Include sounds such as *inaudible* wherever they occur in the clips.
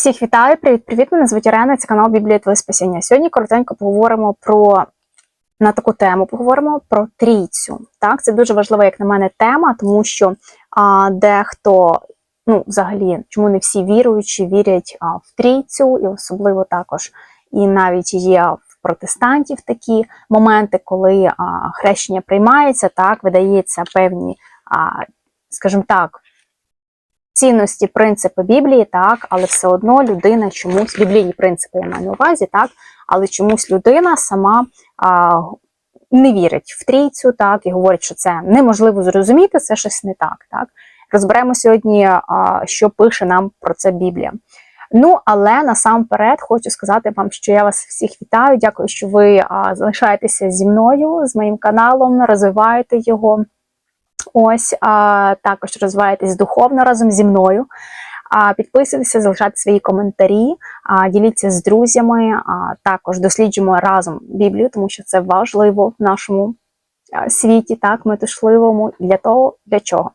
Всіх вітаю, привіт-привіт! Мене звуть Ірена, це канал Біблія Твоє Спасіння. Сьогодні коротенько поговоримо про на таку тему. Поговоримо про трійцю. Так, це дуже важлива, як на мене, тема, тому що а, дехто, ну, взагалі, чому не всі віруючі вірять а, в трійцю, і особливо також, і навіть є в протестантів такі моменти, коли а, хрещення приймається, так, видається певні, а, скажімо так цінності, принципи Біблії, так, але все одно людина чомусь, біблійні принципи я маю на увазі, так, але чомусь людина сама а, не вірить в трійцю, так, і говорить, що це неможливо зрозуміти, це щось не так. так. Розберемо сьогодні, а, що пише нам про це Біблія. Ну, але насамперед хочу сказати вам, що я вас всіх вітаю. Дякую, що ви а, залишаєтеся зі мною, з моїм каналом, розвиваєте його. Ось а, також розвиваєтесь духовно разом зі мною. А, Підписуйтеся, залишайте свої коментарі, а, діліться з друзями, а, також досліджуємо разом Біблію, тому що це важливо в нашому світі, так, метушливому. Для того, для чого?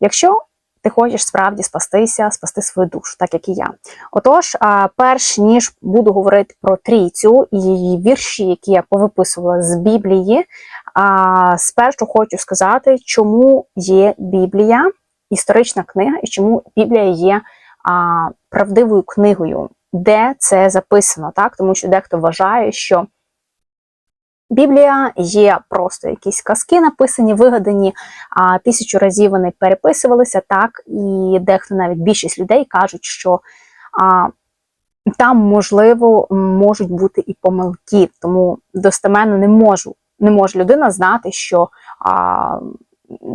Якщо ти хочеш справді спастися, спасти свою душу, так як і я. Отож, перш ніж буду говорити про трійцю і її вірші, які я повиписувала з Біблії, а, спершу хочу сказати, чому є Біблія, історична книга, і чому Біблія є а, правдивою книгою, де це записано, так? Тому що дехто вважає, що Біблія є просто якісь казки, написані, вигадані, а тисячу разів вони переписувалися, так, і дехто навіть більшість людей кажуть, що а, там, можливо, можуть бути і помилки, тому достеменно не можу не може людина знати, що а,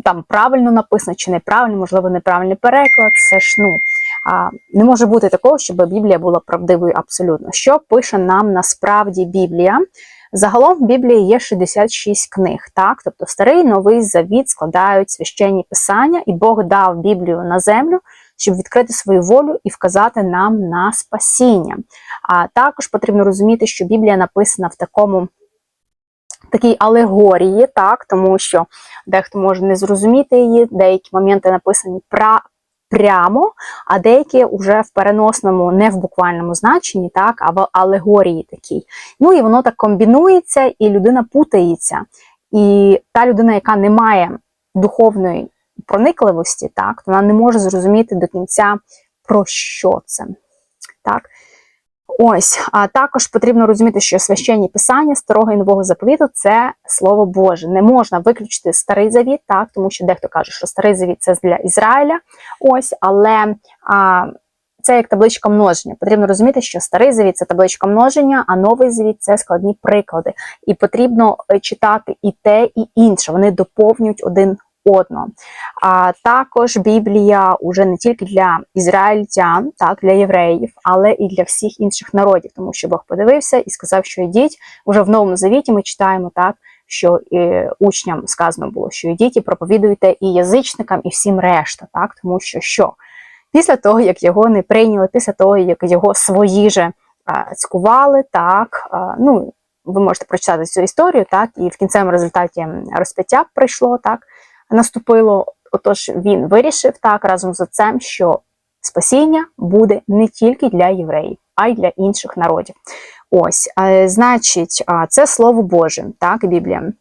там правильно написано чи неправильно, можливо, неправильний переклад. Це ж ну а, не може бути такого, щоб Біблія була правдивою абсолютно. Що пише нам насправді Біблія? Загалом в Біблії є 66 книг, так, тобто старий новий завіт складають священні писання, і Бог дав Біблію на землю, щоб відкрити свою волю і вказати нам на спасіння. А також потрібно розуміти, що Біблія написана в такому такій алегорії, так, тому що дехто може не зрозуміти її, деякі моменти написані пра, прямо, а деякі вже в переносному, не в буквальному значенні, так, а в алегорії такій. Ну і воно так комбінується, і людина путається. І та людина, яка не має духовної проникливості, так, вона не може зрозуміти до кінця, про що це. Так. Ось, а також потрібно розуміти, що священні писання старого і нового заповіту це слово Боже. Не можна виключити старий завіт, так, тому що дехто каже, що старий завіт це для Ізраїля. Ось, але а, це як табличка множення. Потрібно розуміти, що старий завіт це табличка множення, а новий завіт це складні приклади. І потрібно е, читати і те, і інше. Вони доповнюють один одного. А також Біблія уже не тільки для ізраїльтян, так для євреїв, але і для всіх інших народів, тому що Бог подивився і сказав, що йдіть уже в новому завіті. Ми читаємо так. Що і учням сказано було, що йдіть і проповідуйте і язичникам, і всім решта, так тому що що після того, як його не прийняли, після того, як його свої же цькували, так ну ви можете прочитати цю історію, так і в кінцевому результаті розп'яття прийшло так наступило. Отож, він вирішив так разом з отцем, що спасіння буде не тільки для євреїв, а й для інших народів. Ось, значить, це слово Боже, так, Біблія.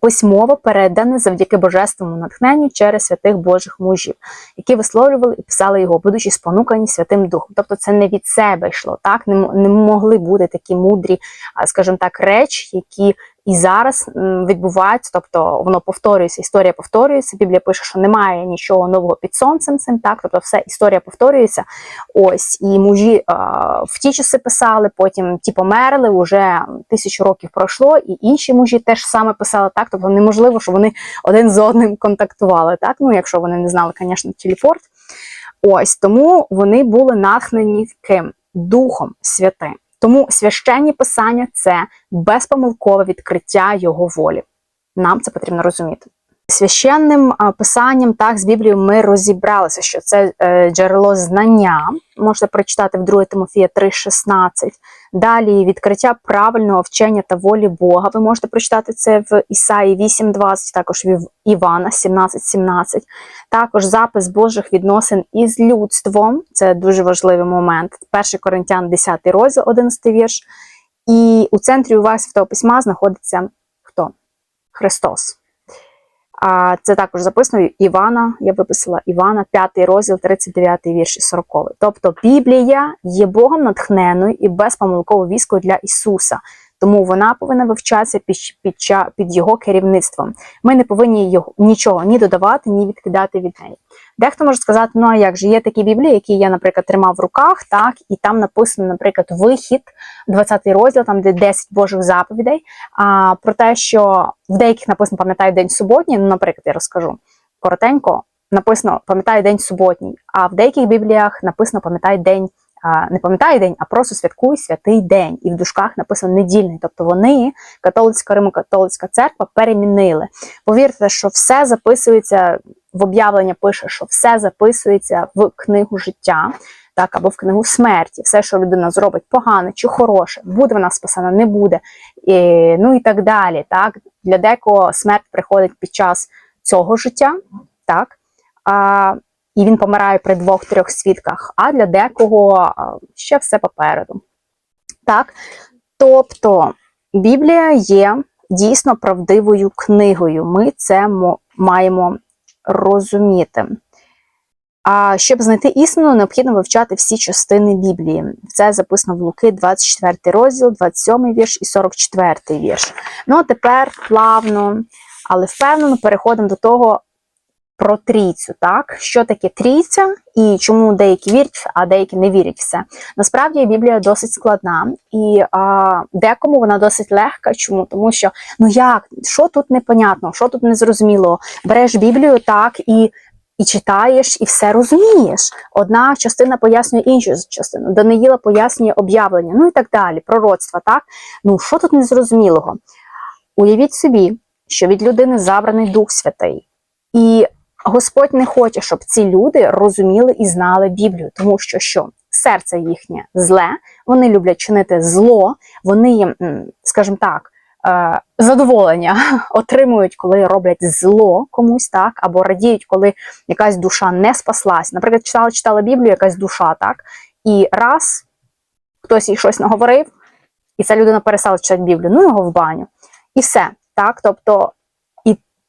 Письмово передане завдяки божественному натхненню через святих Божих мужів, які висловлювали і писали його, будучи спонукані Святим Духом. Тобто це не від себе йшло, так не, не могли бути такі мудрі, скажімо так, речі, які і зараз відбувається, тобто воно повторюється, історія повторюється. Біблія пише, що немає нічого нового під сонцем цим, так, тобто все історія повторюється. Ось і мужі а, в ті часи писали, потім ті померли, вже тисячу років пройшло, і інші мужі теж саме писали так. Тобто неможливо, що вони один з одним контактували. Так, ну якщо вони не знали, звісно, телепорт. Ось тому вони були нахнені ким Духом Святим. Тому священні писання це безпомилкове відкриття його волі. Нам це потрібно розуміти. Священним писанням, так, з Біблією ми розібралися, що це е, джерело знання. Можете прочитати в 2 Тимофія 3,16. Далі відкриття правильного вчення та волі Бога. Ви можете прочитати це в Ісаї 8,20, також в Івана 17,17. Також запис Божих відносин із людством. Це дуже важливий момент. 1 Коринтян 10 розділ, 11 вірш. І у центрі уваги Святого Письма знаходиться хто? Христос. А це також записано Івана, я виписала Івана, 5 розділ, 39 вірш і 40. Тобто Біблія є Богом натхненою і безпомилковою війською для Ісуса. Тому вона повинна вивчатися під, під, під його керівництвом. Ми не повинні його нічого ні додавати, ні відкидати від неї. Дехто може сказати, ну а як же є такі біблії, які я, наприклад, тримав в руках, так, і там написано, наприклад, вихід, 20 розділ, там де 10 Божих заповідей. А про те, що в деяких написано пам'ятаю день суботній, ну, наприклад, я розкажу коротенько, написано пам'ятаю день суботній, а в деяких бібліях написано пам'ятаю день. Не пам'ятаю день, а просто святкуй святий день. І в дужках написано недільний. Тобто вони, католицька Римо-католицька церква, перемінили. Повірте, що все записується в об'явлення, пише, що все записується в книгу життя, так, або в книгу смерті. Все, що людина зробить погане чи хороше, буде вона спасена, не буде. І, ну і так далі. Так. Для декого смерть приходить під час цього життя, так, а, і він помирає при двох-трьох свідках, а для декого ще все попереду. Так. Тобто Біблія є дійсно правдивою книгою. Ми це маємо розуміти. А щоб знайти істину, необхідно вивчати всі частини Біблії. Це записано в Луки, 24 розділ, 27 вірш і 44 вірш. Ну а тепер плавно, але впевнено переходимо до того про трійцю. Так? Що таке трійця і чому деякі вірять, а деякі не вірять в це. Насправді Біблія досить складна, і а, декому вона досить легка. Чому? Тому що ну як, що тут непонятно, що тут незрозуміло. Береш Біблію так і і читаєш, і все розумієш. Одна частина пояснює іншу частину, Даниїла пояснює об'явлення, ну і так далі, пророцтва, так? Ну, що тут незрозумілого? Уявіть собі, що від людини забраний Дух Святий. І Господь не хоче, щоб ці люди розуміли і знали Біблію, тому що що? Серце їхнє зле, вони люблять чинити зло, вони, скажімо так, е, задоволення *laughs* отримують, коли роблять зло комусь, так, або радіють, коли якась душа не спаслась. Наприклад, читала, читала Біблію, якась душа, так, і раз хтось їй щось наговорив, і ця людина перестала читати Біблію, ну його в баню. І все. Так, тобто,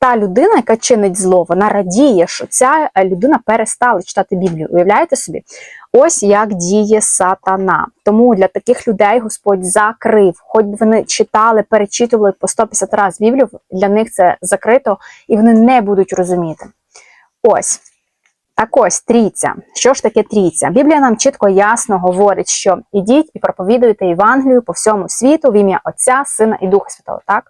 та людина, яка чинить зло, вона радіє, що ця е, людина перестала читати Біблію. Уявляєте собі? Ось як діє сатана. Тому для таких людей Господь закрив, хоч би вони читали, перечитували по 150 разів Біблію, для них це закрито, і вони не будуть розуміти. Ось. Так ось трійця. Що ж таке трійця? Біблія нам чітко ясно говорить, що ідіть і проповідуйте Євангелію по всьому світу в ім'я Отця, Сина і Духа Святого. Так?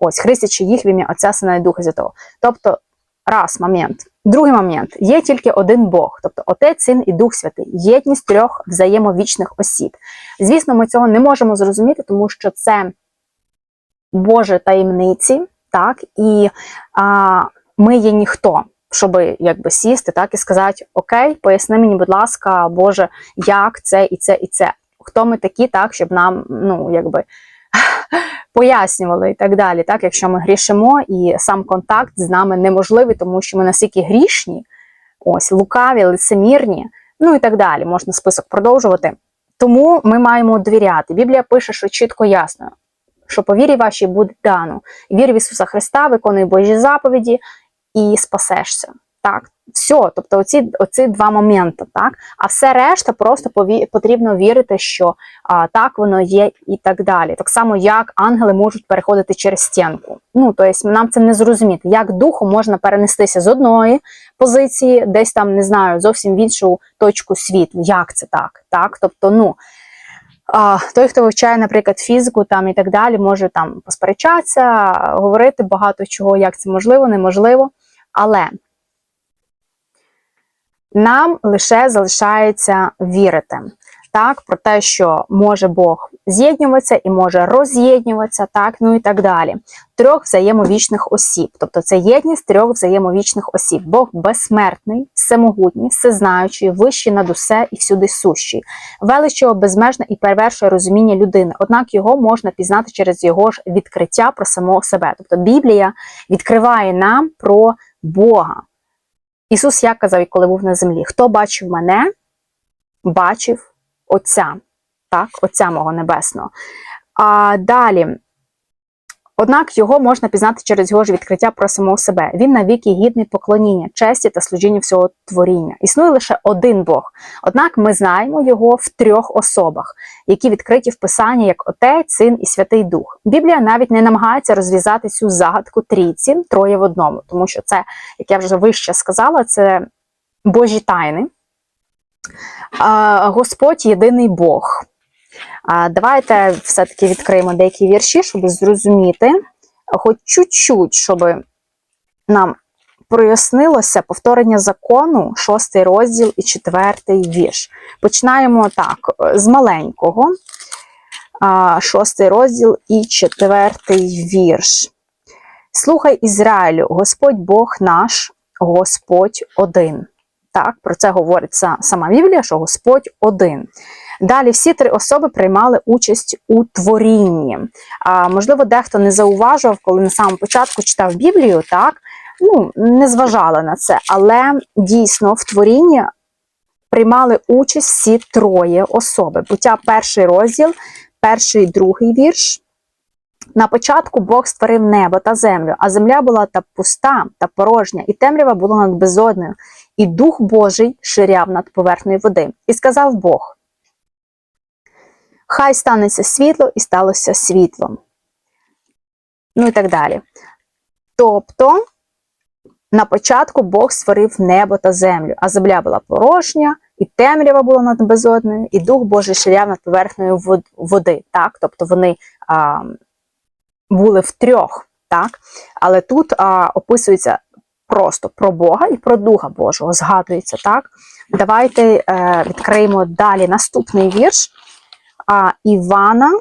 Ось, хрестячи їх в ім'я Отця, Сина і Духа Святого. Тобто, раз момент. Другий момент. Є тільки один Бог, тобто Отець, Син і Дух Святий, єдність трьох взаємовічних осіб. Звісно, ми цього не можемо зрозуміти, тому що це Боже таємниці, так, і а, ми є ніхто щоб якби сісти, так і сказати: Окей, поясни мені, будь ласка, Боже, як це і це, і це. Хто ми такі, так, щоб нам ну, якби *laughs* пояснювали і так далі, так, якщо ми грішимо, і сам контакт з нами неможливий, тому що ми настільки грішні, ось лукаві, лицемірні, ну і так далі. Можна список продовжувати. Тому ми маємо довіряти. Біблія пише, що чітко ясно, що по вірі вашій буде дано. Вір в Ісуса Христа, виконуй Божі заповіді і спасешся. Так, все, тобто оці, оці два моменти, так. А все решта просто пові- потрібно вірити, що а, так воно є і так далі. Так само, як ангели можуть переходити через стінку. Ну, тобто нам це не зрозуміти, як духу можна перенестися з одної позиції, десь там не знаю, зовсім в іншу точку світу. Як це так? Так, тобто, ну. А, той, хто вивчає, наприклад, фізику там і так далі, може там посперечатися, говорити багато чого, як це можливо, неможливо. Але нам лише залишається вірити. так, про те, що може Бог з'єднюватися і може роз'єднюватися, так, ну і так далі. Трьох взаємовічних осіб. Тобто це єдність трьох взаємовічних осіб. Бог безсмертний, всемогутній, всезнаючий, вищий над усе і всюди сущий. Велич його безмежне і перевершує розуміння людини. Однак його можна пізнати через його ж відкриття про самого себе. Тобто Біблія відкриває нам про Бога. Ісус як казав, коли був на землі: хто бачив мене, бачив Отця, так, Отця мого Небесного. А далі. Однак його можна пізнати через його ж відкриття про самого себе. Він навіки гідний поклоніння, честі та служіння всього творіння. Існує лише один Бог. Однак ми знаємо його в трьох особах, які відкриті в Писанні як Отець, Син і Святий Дух. Біблія навіть не намагається розв'язати цю загадку трійці, троє в одному, тому що це, як я вже вище сказала, це Божі тайни. Господь єдиний Бог. Давайте все-таки відкриємо деякі вірші, щоб зрозуміти, хоч чуть-чуть, щоб нам прояснилося повторення закону, шостий розділ і четвертий вірш. Починаємо так, з маленького, шостий розділ і четвертий вірш. Слухай Ізраїлю, Господь Бог наш, Господь один. Так, про це говорить сама Біблія, що Господь один. Далі всі три особи приймали участь у творінні. А, Можливо, дехто не зауважував, коли на самому початку читав Біблію, так, ну, не зважали на це, але дійсно в творінні приймали участь всі троє особи. Буття перший розділ, перший і другий вірш. На початку Бог створив небо та землю, а земля була та пуста та порожня, і темрява була над безодною, і Дух Божий ширяв над поверхнею води. І сказав Бог: Хай станеться світло, і сталося світлом. Ну і так далі. Тобто, на початку Бог створив небо та землю, а земля була порожня, і темрява була над безодною, і Дух Божий ширяв над поверхнею води. Так? Тобто вони а, були в трьох. Так? Але тут а, описується просто про Бога і про Духа Божого, згадується. так? Давайте е, відкриємо далі наступний вірш а, Івана,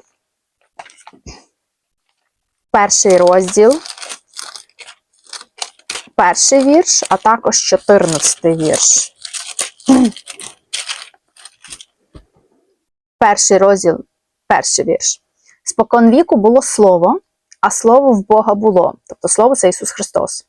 перший розділ, перший вірш, а також 14 вірш. Перший розділ, перший вірш. Спокон віку було слово, а слово в Бога було. Тобто слово це Ісус Христос.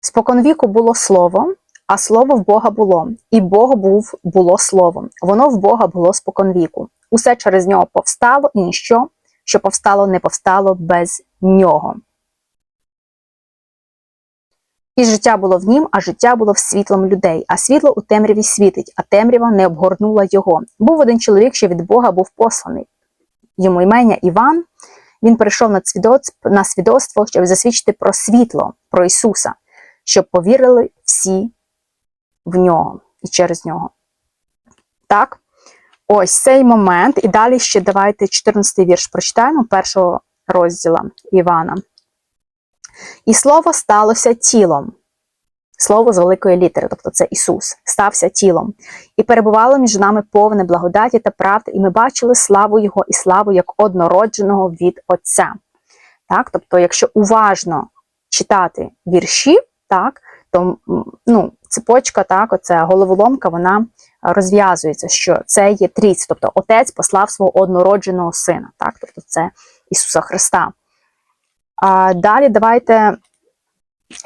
Спокон віку було слово, а слово в Бога було, і Бог був було словом. Воно в Бога було споконвіку. Усе через нього повстало, і ніщо, що повстало, не повстало без нього. І життя було в нім, а життя було в світлом людей, а світло у темряві світить, а темрява не обгорнула його. Був один чоловік, що від Бога був посланий. Йому імення Іван. Він прийшов на свідоцтво, щоб засвідчити про світло, про Ісуса, щоб повірили всі в нього і через нього. Так, ось цей момент. І далі ще давайте 14-й вірш прочитаємо першого розділа Івана. І слово сталося тілом. Слово з великої літери, тобто це Ісус, стався тілом, і перебувало між нами повне благодаті та правди, і ми бачили славу Його і славу як однородженого від Отця. Так? Тобто, якщо уважно читати вірші, так, то ну, цепочка, так, оця головоломка, вона розв'язується, що це є трійць, тобто Отець послав свого однородженого сина, так, тобто це Ісуса Христа. А Далі давайте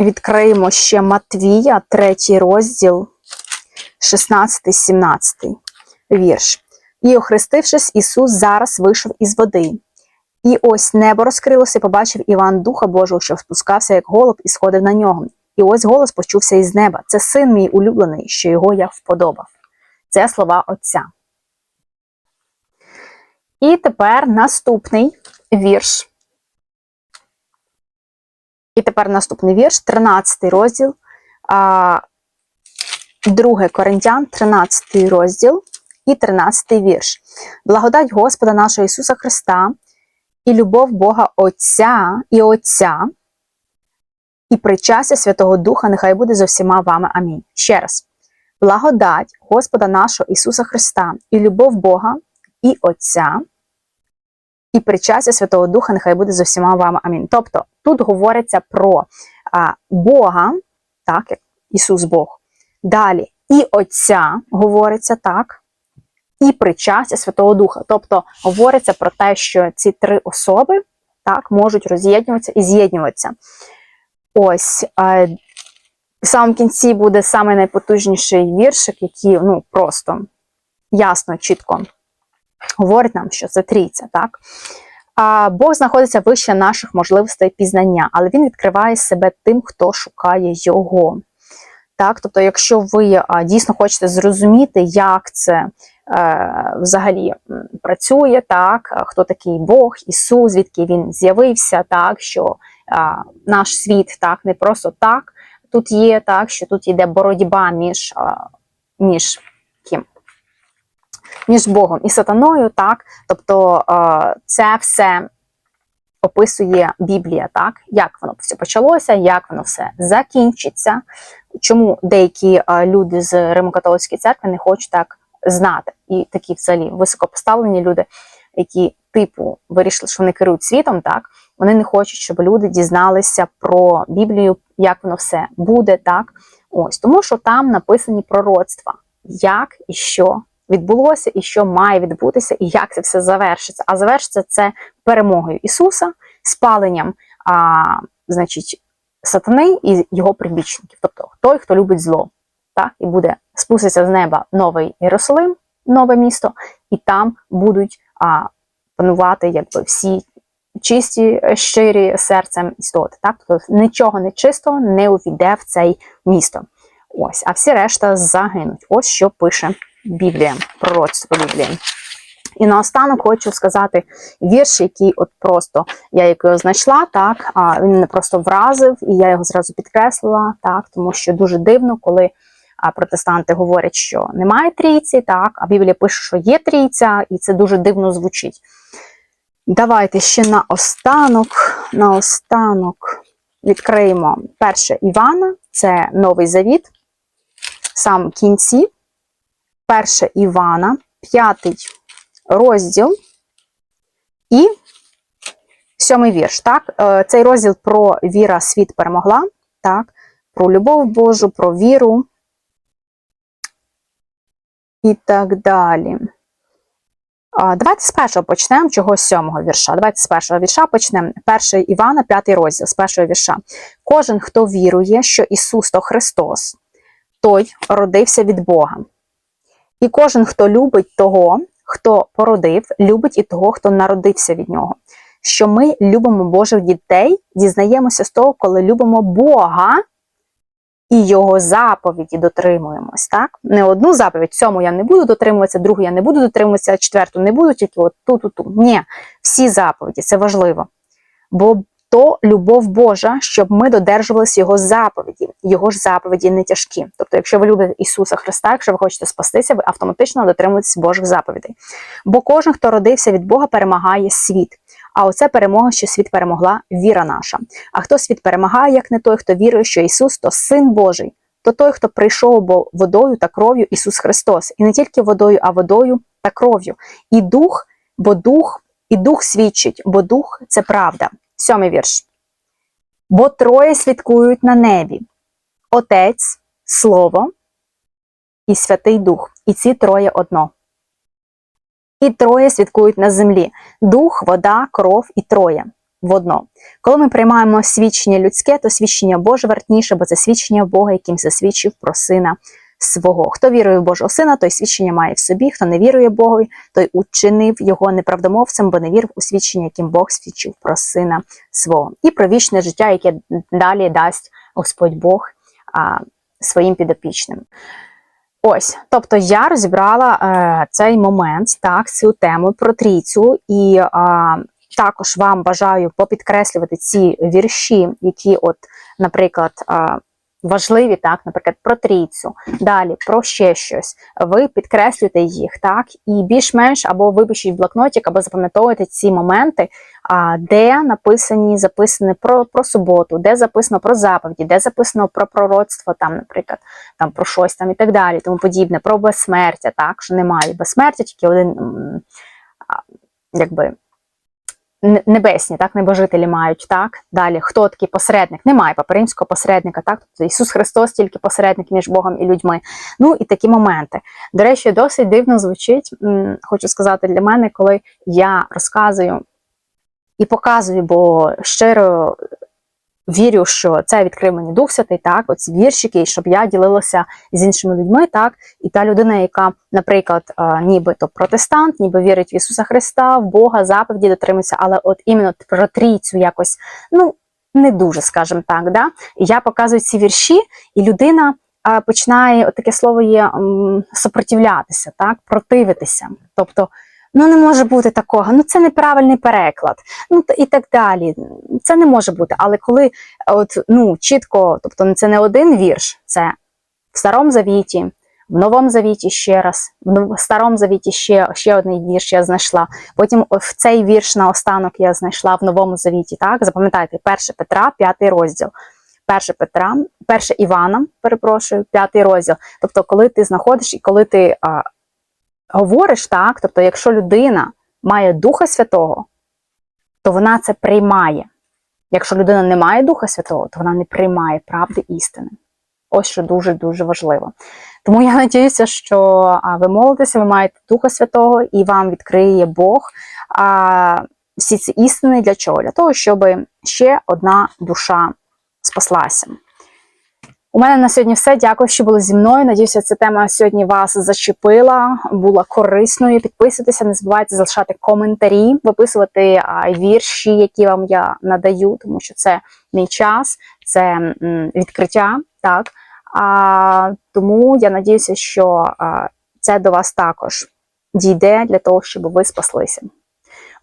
відкриємо ще Матвія, третій розділ, 16-17 вірш. І, охрестившись, Ісус зараз вийшов із води. І ось небо розкрилося, побачив Іван Духа Божого, що спускався, як голуб, і сходив на нього. І ось голос почувся із неба. Це син мій улюблений, що його я вподобав. Це слова Отця. І тепер наступний вірш. І тепер наступний вірш, 13 розділ, 2 Коринтян, 13 розділ і 13 вірш. Благодать Господа нашого Ісуса Христа і любов Бога Отця і Отця і причастя Святого Духа нехай буде за всіма вами. Амінь. Ще раз. благодать Господа нашого Ісуса Христа і любов Бога і Отця, і причастя Святого Духа нехай буде за всіма вами. Амінь. Тобто тут говориться про а, Бога, так, Ісус Бог. Далі і Отця говориться так, і причастя Святого Духа. Тобто говориться про те, що ці три особи так, можуть роз'єднуватися і з'єднуватися. Ось. В самому кінці буде саме найпотужніший віршик, який ну, просто ясно, чітко говорить нам, що це трійця, так? Бог знаходиться вище наших можливостей пізнання, але він відкриває себе тим, хто шукає його. Так, тобто, якщо ви дійсно хочете зрозуміти, як це е, взагалі працює, так, хто такий Бог, Ісус, звідки він з'явився, так, що наш світ так не просто так тут є, так, що тут йде боротьба між, між ким? Між Богом і сатаною, так, тобто це все описує Біблія, так, як воно все почалося, як воно все закінчиться, чому деякі люди з Римокатолицької церкви не хочуть так знати. І такі взагалі високопоставлені люди, які типу вирішили, що вони керують світом, так, вони не хочуть, щоб люди дізналися про Біблію, як воно все буде, так. Ось, тому що там написані пророцтва, як і що відбулося, і що має відбутися, і як це все завершиться. А завершиться це перемогою Ісуса, спаленням, а, значить, сатани і його прибічників. Тобто той, хто любить зло, так, і буде спуститься з неба новий Єрусалим, нове місто, і там будуть а, панувати якби всі чисті, щирі серцем істоти. Так? Тобто нічого нечистого не увійде в цей місто. Ось, а всі решта загинуть. Ось що пише Біблія, пророцтво Біблії. І наостанок хочу сказати вірш, який от просто я його знайшла, так, а він мене просто вразив, і я його зразу підкреслила, так, тому що дуже дивно, коли протестанти говорять, що немає трійці, так, а Біблія пише, що є трійця, і це дуже дивно звучить. Давайте ще наостанок, наостанок відкриємо перше Івана, це Новий Завіт, сам кінці. Перше Івана, п'ятий розділ і сьомий вірш. Так? Е, Цей розділ про віра світ перемогла, так? про любов Божу, про віру і так далі. Давайте з першого почнемо, чого з сьомого вірша. Давайте з першого вірша почнемо. Перший Івана, п'ятий розділ, з першого вірша. Кожен, хто вірує, що Ісус то Христос, той родився від Бога. І кожен, хто любить того, хто породив, любить і того, хто народився від нього. Що ми любимо Божих дітей, дізнаємося з того, коли любимо Бога і Його заповіді дотримуємось. Так? Не одну заповідь, цьому я не буду дотримуватися, другу я не буду дотримуватися, четверту не буду, тільки от ту, ту, ту. Ні, всі заповіді, це важливо. Бо то любов Божа, щоб ми додержувалися Його заповіді. Його ж заповіді не тяжкі. Тобто, якщо ви любите Ісуса Христа, якщо ви хочете спастися, ви автоматично дотримуєтесь Божих заповідей. Бо кожен, хто родився від Бога, перемагає світ. А оце перемога, що світ перемогла, віра наша. А хто світ перемагає, як не той, хто вірує, що Ісус то Син Божий, то той, хто прийшов бо водою та кров'ю Ісус Христос, і не тільки водою, а водою та кров'ю. І дух, бо дух, і дух свідчить, бо дух це правда. Сьомий вірш. Бо троє свідкують на небі: Отець, Слово і Святий Дух. І ці троє одно. І троє свідкують на землі: дух, вода, кров і троє в одно. Коли ми приймаємо свідчення людське, то свідчення Боже вартніше, бо це свідчення Бога, яким засвідчив про сина свого. Хто вірує в Божого сина, той свідчення має в собі. Хто не вірує Богові, той учинив його неправдомовцем, бо не вірив у свідчення, яким Бог свідчив про сина свого. І про вічне життя, яке далі дасть Господь Бог а, своїм підопічним. Ось, тобто я розібрала е, цей момент, так, цю тему про трійцю, і е, також вам бажаю попідкреслювати ці вірші, які, от, наприклад, е, важливі, так, наприклад, про трійцю, далі про ще щось. Ви підкреслюєте їх, так, і більш-менш або випишіть в блокнотик, або запам'ятовуйте ці моменти, де написані записані про, про суботу, де записано про заповіді, де записано про пророцтво, там, наприклад, там про щось там і так далі, тому подібне, про безсмертя, так, що немає безсмертя, тільки один якби. Небесні, так, небожителі мають, так. Далі, хто такий посередник? Немає паперимського посередника, так. Тобто Ісус Христос тільки посередник між Богом і людьми. Ну і такі моменти. До речі, досить дивно звучить, хочу сказати для мене, коли я розказую і показую, бо щиро вірю, що це відкрив мені Дух Святий, так, оці віршики, щоб я ділилася з іншими людьми, так, і та людина, яка, наприклад, е, нібито протестант, ніби вірить в Ісуса Христа, в Бога, заповіді дотримується, але от іменно про трійцю якось, ну, не дуже, скажімо так, да? І я показую ці вірші, і людина а, починає от таке слово є сопротивлятися, так, противитися. Тобто, ну не може бути такого, ну це неправильний переклад, ну і так далі. Це не може бути. Але коли от, ну, чітко, тобто це не один вірш, це в Старому Завіті, в Новому Завіті ще раз, в Старому Завіті ще, ще один вірш я знайшла. Потім в цей вірш на останок я знайшла в Новому Завіті. Так, запам'ятайте, 1 Петра, 5 розділ. 1 Петра, 1 Івана, перепрошую, 5 розділ. Тобто, коли ти знаходиш і коли ти говориш так, тобто, якщо людина має Духа Святого, то вона це приймає. Якщо людина не має Духа Святого, то вона не приймає правди істини. Ось що дуже-дуже важливо. Тому я надіюся, що ви молитеся, ви маєте Духа Святого, і вам відкриє Бог а, всі ці істини для чого? Для того, щоб ще одна душа спаслася. У мене на сьогодні все. Дякую, що були зі мною. Надіюся, ця тема сьогодні вас зачепила, була корисною. Підписуйтеся, не забувайте залишати коментарі, виписувати вірші, які вам я надаю, тому що це мій час, це відкриття. Так а, тому я надіюся, що це до вас також дійде для того, щоб ви спаслися.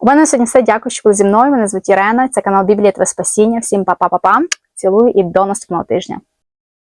У мене на сьогодні все. Дякую, що були зі мною. Мене звуть Ірена. Це канал Біблія Тве Спасіння. Всім па-па-па-па. Цілую і до наступного тижня.